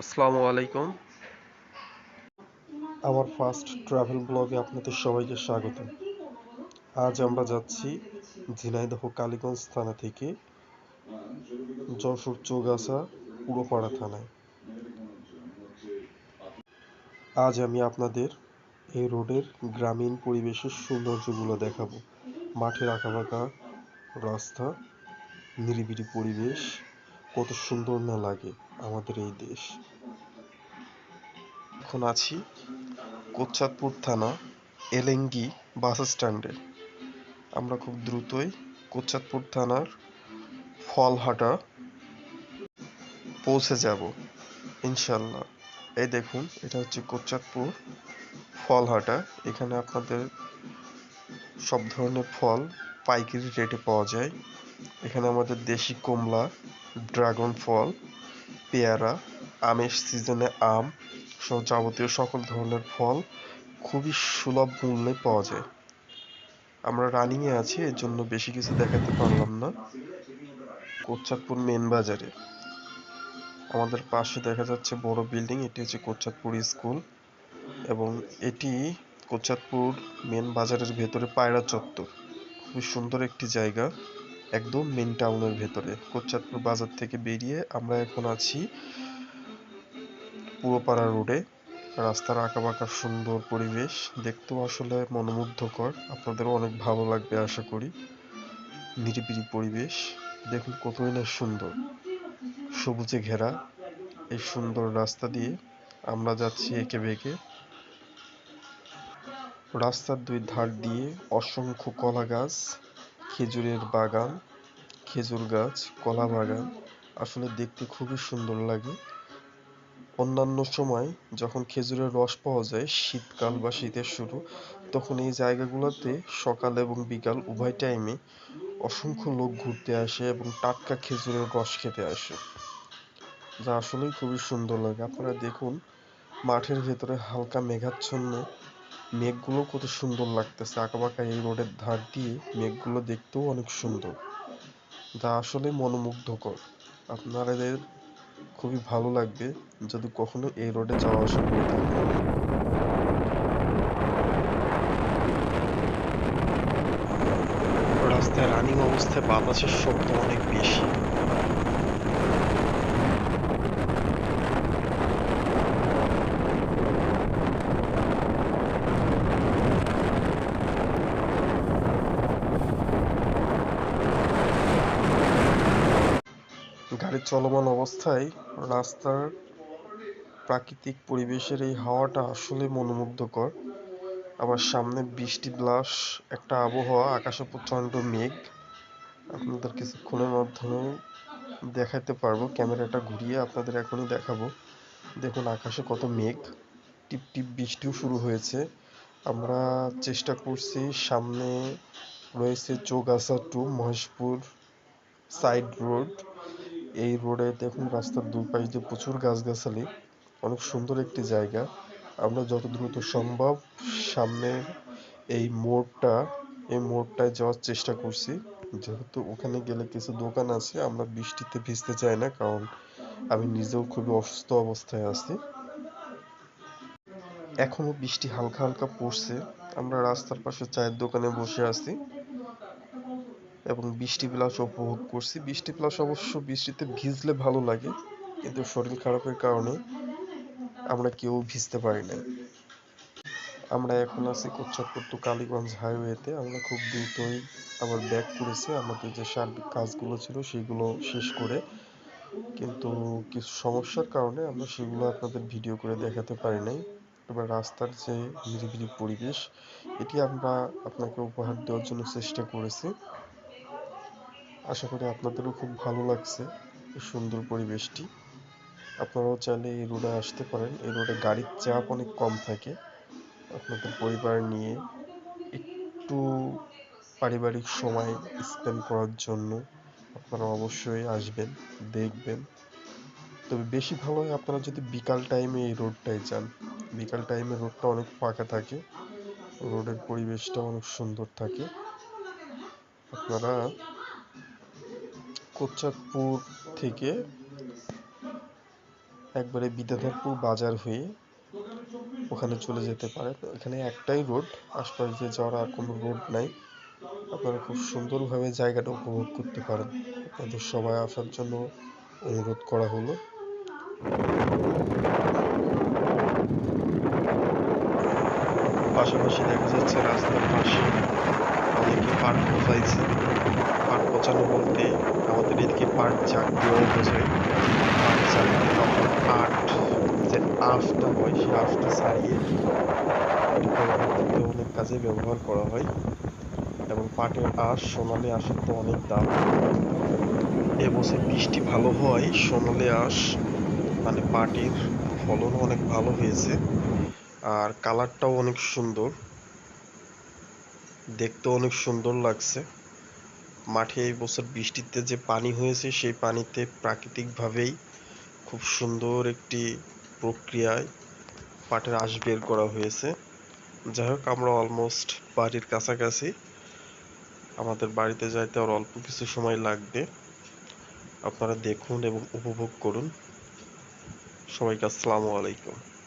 আসসালামু আলাইকুম। আমার ফার্স্ট ট্রাভেল ব্লগে আপনাদের সবাইকে স্বাগত। আজ আমরা যাচ্ছি ঝিনাইদহ কালীগঞ্জ থানা থেকে যশোর চৌগাছা পুরোপাড়া থানায়। আজ আমি আপনাদের এই রোডের গ্রামীণ পরিবেশের সৌন্দর্যগুলো দেখাবো। মাঠের আঁকাবাঁকা রাস্তা, নিরিবিলি পরিবেশ, কত সুন্দর না লাগে। আমাদের এই দেশ। এখন আছি কোচ্চাদপুর থানা, এলেঙ্গি বাস স্ট্যান্ডে। আমরা খুব দ্রুতই কোচ্চাদপুর থানার ফলহাটা পৌঁছে যাব ইনশাল্লাহ এই দেখুন, এটা হচ্ছে কোচ্চাদপুর ফলহাটা। এখানে আপনাদের সব ধরনের ফল, পাইকারি রেটে পাওয়া যায়। এখানে আমাদের দেশি কমলা, ড্রাগন ফল পেয়ারা, আমের সিজনে আম সহ যাবতীয় সকল ধরনের ফল খুবই সুলভ মূল্যে পাওয়া যায়। আমরা রানিংয়ে আছি, এর জন্য বেশি কিছু দেখাতে পারলাম না। কোচ্চাদপুর মেন বাজারে। আমাদের পাশে দেখা যাচ্ছে বড় বিল্ডিং এটি হচ্ছে কোচ্চাদপুর স্কুল এবং এটি কোচ্চাদপুর মেন বাজারের ভেতরে পায়রা চত্বর। খুবই সুন্দর একটি জায়গা। একদম মেন টাউনের ভেতরে। কোচ্চাদপুর বাজার থেকে বেরিয়ে আমরা এখন আছি পুরোপাড়া রোডে রাস্তার আঁকাবাঁকা সুন্দর পরিবেশ। দেখতেও আসলে মনোমুগ্ধকর। আপনাদেরও অনেক ভালো লাগবে আশা করি। নিরিবিলি পরিবেশ। দেখুন কতই না সুন্দর। সবুজে ঘেরা এই সুন্দর রাস্তা দিয়ে আমরা যাচ্ছি এঁকে বেঁকে। রাস্তার দুই ধার দিয়ে অসংখ্য কলা গাছ। খেজুরের বাগান, খেজুর গাছ, কলা বাগান আসলে দেখতে খুবই সুন্দর লাগে। অন্যান্য সময় যখন খেজুরের রস পাওয়া যায়, শীতকাল বা শীতের শুরু, তখন এই জায়গাগুলোতে সকাল এবং বিকাল উভয় টাইমে অসংখ্য লোক ঘুরতে আসে এবং টাটকা খেজুরের রস খেতে আসে, যা আসলেই খুবই সুন্দর লাগে। আপনারা দেখুন, মাঠের ভেতরে হালকা মেঘাচ্ছন্ন মেঘগুলো কত সুন্দর লাগতেছে, আঁকাবাঁকা এই রোডের ধার দিয়ে মেঘগুলো দেখতেও অনেক সুন্দর। যা আসলে মনোমুগ্ধকর। আপনাদের খুবই ভালো লাগবে যদি কখনো এই রোডে যাওয়া আসা করে থাকেন। রাস্তায় রানিং অবস্থায় বাতাসের শব্দ অনেক বেশি। গাড়ি চলমান অবস্থায় রাস্তার প্রাকৃতিক পরিবেশের এই হাওয়াটা আসলে মনোমুগ্ধকর। আবার সামনে বৃষ্টি ব্লাস একটা আবহাওয়া, আকাশে প্রচণ্ড মেঘ। আপনাদের কিছুক্ষণের মাধ্যমে দেখাতে পারব, ক্যামেরাটা ঘুরিয়ে আপনাদের এখনই দেখাবো। দেখুন, আকাশে কত মেঘ, টিপ টিপ বৃষ্টিও শুরু হয়েছে। আমরা চেষ্টা করছি, সামনে রয়েছে Chougachha to, Maheshpur side road. এই রোডে দেখুন, রাস্তার দুই পাশ দিয়ে প্রচুর গাছগাছালি, অনেক সুন্দর একটি জায়গা। আমরা যত দ্রুত সম্ভব সামনে এই মোড়টা, এই মোড়টায় যাওয়ার চেষ্টা করছি। যেহেতু ওখানে গেলে কিছু দোকান আছে, আমরা বৃষ্টিতে ভিজতে চাই না, কারণ আমি নিজেও খুবই অসুস্থ অবস্থায় আছি। এখনও বৃষ্টি হালকা হালকা পড়ছে। আমরা রাস্তার পাশে চায়ের দোকানে বসে আছি। এবং বৃষ্টি প্লাস উপভোগ করছি। বৃষ্টি প্লাস অবশ্য বৃষ্টিতে ভিজলে ভালো লাগে, কিন্তু শরীর খারাপের কারণে আমরা কেউ ভিজতে পারি না। আমরা এখন আছি কোচ্চাদপুর টু কালীগঞ্জ হাইওয়েতে আমরা খুব দ্রুতই আবার ব্যাক করেছি। আমাদের যে সার্বিক কাজগুলো ছিল সেগুলো শেষ করে। কিন্তু কিছু সমস্যার কারণে আমরা সেগুলো আপনাদের ভিডিও করে দেখাতে পারি নাই। এবার রাস্তার যে নিরিবিলি পরিবেশ, এটি আমরা আপনাকে উপহার দেওয়ার জন্য চেষ্টা করেছি। আশা করি আপনাদেরও খুব ভালো লাগছে সুন্দর পরিবেশটি। আপনারাও চাইলে এই রোডে আসতে পারেন। এই রোডে গাড়ির চাপ অনেক কম থাকে। আপনাদের পরিবার নিয়ে একটু পারিবারিক সময় স্পেন্ড করার জন্য আপনারা অবশ্যই আসবেন, দেখবেন। তবে বেশি ভালো হয় আপনারা যদি বিকাল টাইমে এই রোডটায় যান। বিকাল টাইমে রোডটা অনেক ফাঁকা থাকে। রোডের পরিবেশটা অনেক সুন্দর থাকে। আপনারা কোচ্চাদপুর থেকে একবারে বিদ্যাধরপুর বাজার হয়ে ওখানে চলে যেতে পারেন। এখানে একটাই রোড, আশপাশ দিয়ে যাওয়ার আর কোনো রোড নাই। আপনারা খুব সুন্দরভাবে জায়গাটা উপভোগ করতে পারেন। আপনাদের সবাই আসার জন্য অনুরোধ করা হলো। পাশাপাশি দেখা যাচ্ছে রাস্তার পাশে অনেকে পাট পচাইছে পচানো বলতে আমাদের এদিকে পাট চাক দিয়েও বোঝায় পাট চাক তখন পাট যে আঁশটা হয় সেই আঁশটা ছাড়িয়ে অনেক কাজে ব্যবহার করা হয় এবং পাটের আঁশ, সোনালি আঁশের তো অনেক দাম। এবছর বৃষ্টি ভালো হওয়ায় সোনালি আঁশ মানে পাটের ফলন অনেক ভালো হয়েছে আর কালারটাও অনেক সুন্দর। দেখতেও অনেক সুন্দর লাগছে। মাঠে এই বছর বৃষ্টিতে যে পানি হয়েছে, সেই পানিতে প্রাকৃতিকভাবেই খুব সুন্দর একটি প্রক্রিয়ায় পাটের আঁশ বের করা হয়েছে। যাই হোক, আমরা অলমোস্ট বাড়ির কাছাকাছি। আমাদের বাড়িতে যাইতে আর অল্প কিছু সময় লাগবে। আপনারা দেখুন এবং উপভোগ করুন। সবাইকে আসসালামু আলাইকুম।